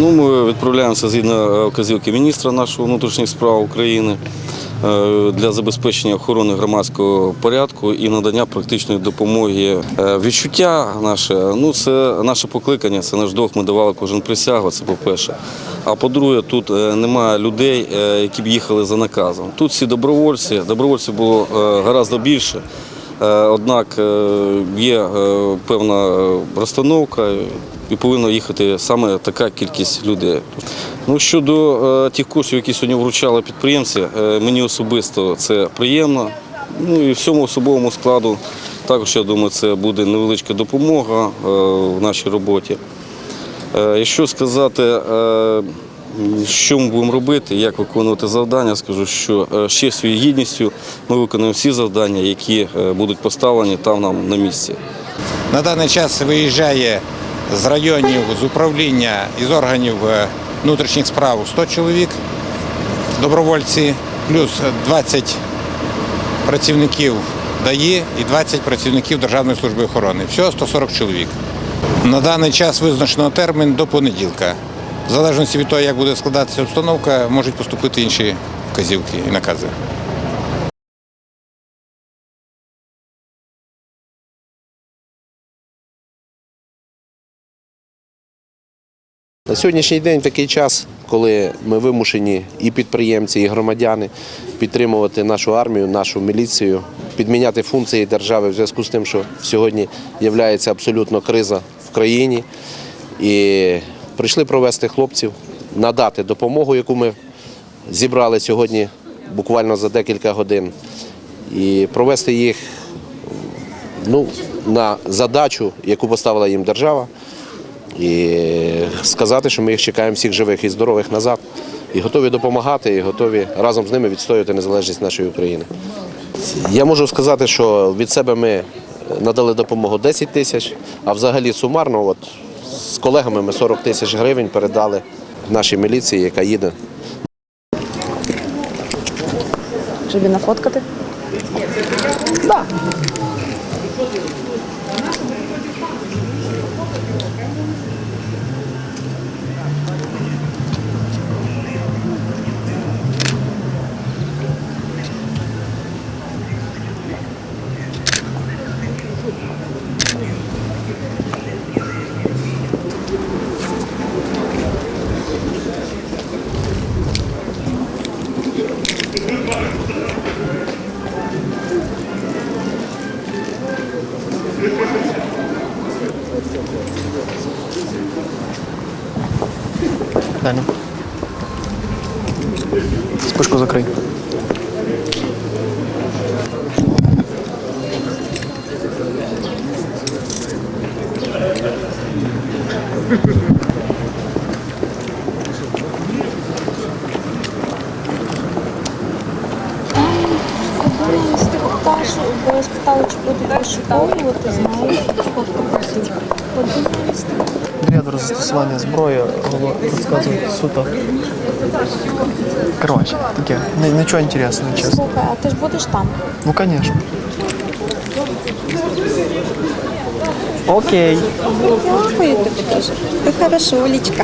Ну, ми відправляємося згідно е, вказівки міністра нашого внутрішніх справ України е, для забезпечення охорони громадського порядку і надання практичної допомоги. Е, Відчуття наше, ну це наше покликання, це наш долг. Ми давали кожен присягу. Це по-перше. А по-друге, тут немає людей, які б їхали за наказом. Тут всі добровольці. Добровольців було гораздо більше. Е, Однак е, є е, певна розстановка і повинна їхати саме така кількість людей. Ну, щодо тих коштів, які сьогодні вручали підприємці, мені особисто це приємно. Ну і всьому особовому складу також, я думаю, це буде невеличка допомога в нашій роботі. Якщо сказати, що ми будемо робити, як виконувати завдання, скажу, що е, з честю гідністю ми виконуємо всі завдання, які е, будуть поставлені там нам на місці. На даний час виїжджає з районів, з управління і з органів е, внутрішніх справ 100 чоловік, добровольці, плюс 20 працівників ДАІ і 20 працівників Державної служби охорони. Всього 140 чоловік. На даний час визначено термін до понеділка. В залежності від того, як буде складатися обстановка, можуть поступити інші вказівки і накази. На сьогоднішній день такий час, коли ми вимушені і підприємці, і громадяни підтримувати нашу армію, нашу міліцію, підміняти функції держави в зв'язку з тим, що сьогодні є абсолютно криза в країні. І прийшли провести хлопців, надати допомогу, яку ми зібрали сьогодні буквально за декілька годин, і провести їх ну, на задачу, яку поставила їм держава. І сказати, що ми їх чекаємо всіх живих і здорових назад, і готові допомагати, і готові разом з ними відстоювати незалежність нашої України. Я можу сказати, що від себе ми надали допомогу 10 тисяч, а взагалі сумарно, от з колегами ми 40 тисяч гривень передали нашій міліції, яка їде Щоб нафоткати? Да. Спишку закрий. Бо спитали, чи будуть розшуковувати, знаєш, подивилися. Ряду застосування зброї голо- розказують суто. Коротше, таке. Ні- Нічого інтересного, чесно. Слухай, а ти ж будеш там? Ну, звісно. Окей. Дякую тобі дуже. Ти хороша, Олічка.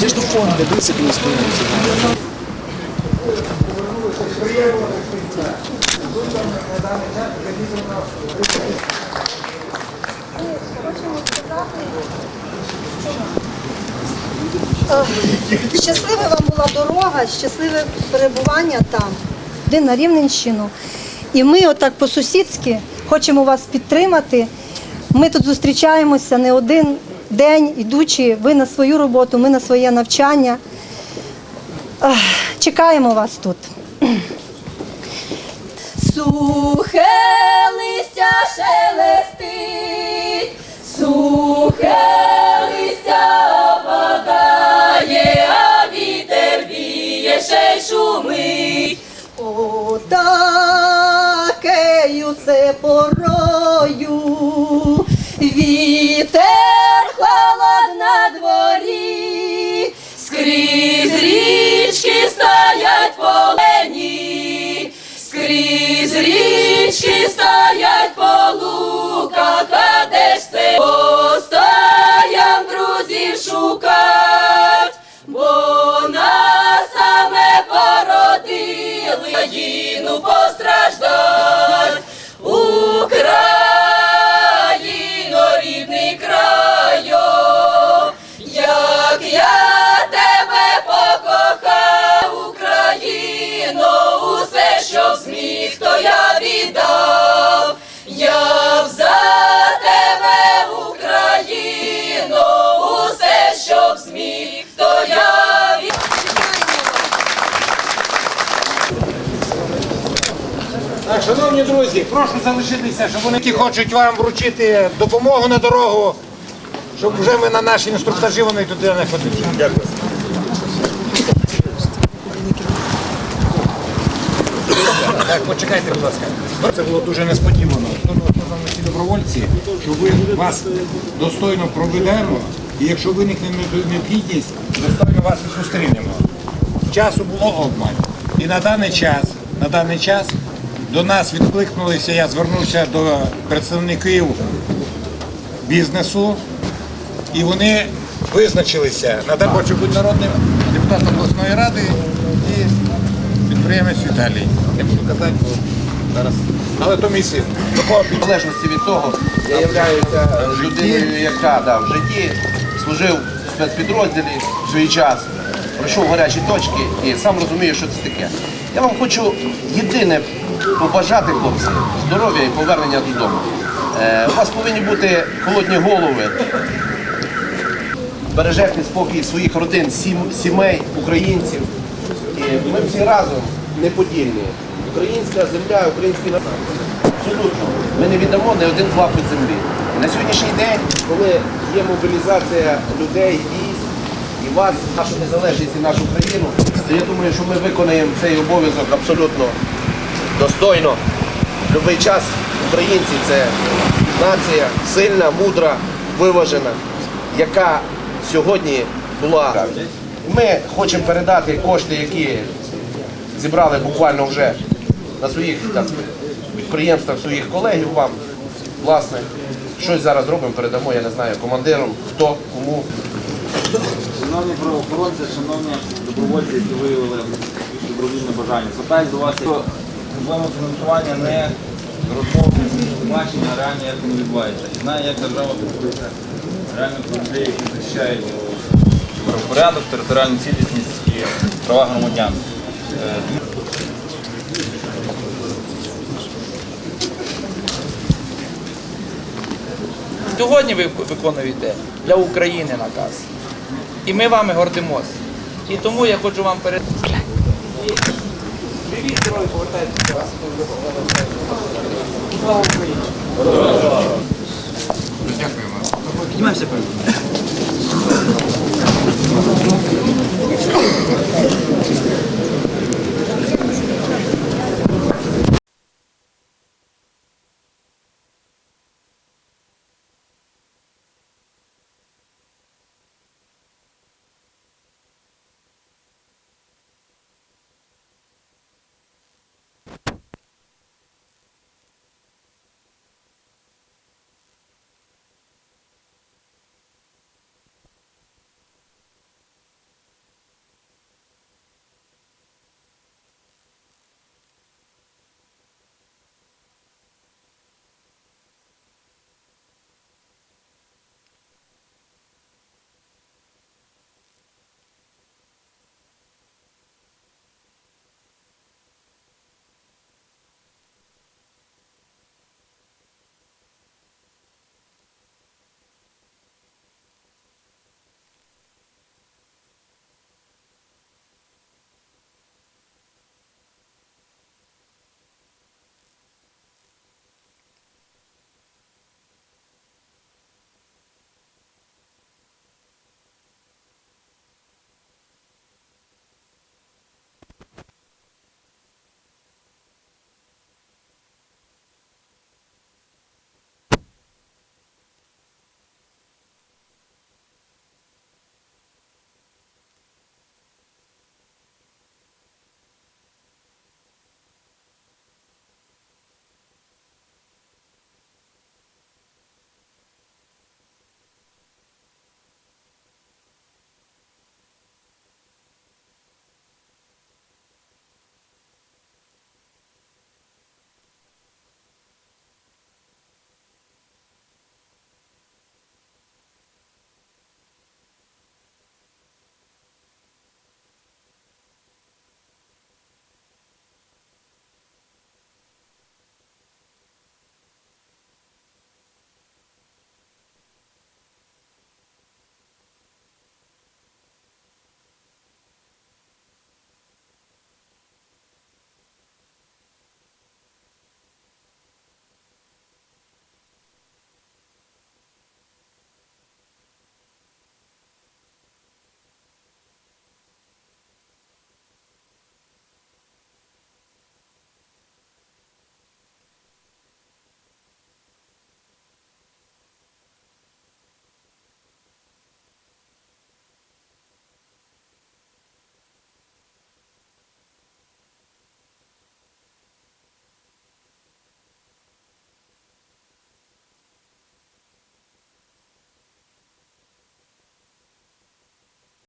Де ж до фонду, дивися, коли стоїть. Щаслива вам була дорога, щасливе перебування там, де на Рівненщину. І ми отак по-сусідськи хочемо вас підтримати. Ми тут зустрічаємося не один день, ідучи, ви на свою роботу, ми на своє навчання. Чекаємо вас тут. Сухе листя шелестить, Так, шановні друзі, прошу залишитися, щоб вони які хочуть вам вручити допомогу на дорогу, щоб вже ми на наші інструктажі вони туди не ходили. Дякую. Так, почекайте, будь ласка. Це було дуже несподівано. Всі добровольці, що ви вас достойно проведемо, і якщо виникне необхідність, достойно вас і зустрінемо. Часу було обмаль. І на даний час, на даний час до нас відкликнулися, я звернувся до представників бізнесу, і вони визначилися. Надо хочу бути народним депутатом обласної ради і підприємець Віталій. Не буду казати, бо зараз. Але то мій син. До кого В залежності від того, я являюся людиною, яка да, в житті служив в спецпідрозділі в свій час, пройшов гарячі точки і сам розумію, що це таке. Я вам хочу єдине побажати, хлопці, здоров'я і повернення додому. Е, у вас повинні бути холодні голови, бережете спокій своїх родин, сімей, українців. І ми всі разом неподільні. Українська земля, український народ. Абсолютно. Ми не віддамо не один клапоть землі. На сьогоднішній день, коли є мобілізація людей, військ і вас, нашу незалежність і нашу країну, то я думаю, що ми виконаємо цей обов'язок абсолютно достойно. В будь-який час українці це нація сильна, мудра, виважена, яка сьогодні була. Ми хочемо передати кошти, які зібрали буквально вже на своїх так, підприємствах своїх колегів вам. Власне, щось зараз зробимо, передамо, я не знаю, командирам, хто, кому. Шановні правоохоронці, шановні добровольці, які виявили добровільне бажання, звертаюся до вас, що проблема фінансування не розмовне бачення, а реально як воно відбувається. І знаю, як держава турбується реально про людей, які захищають порядок, територіальну цілісність і права громадян. Е, Сьогодні ви виконуєте для України наказ. І ми вами гордимося. І тому я хочу вам перед. Привіт, герої, повертайтеся. Слава Україні! Дякуємо. Піднімаємося.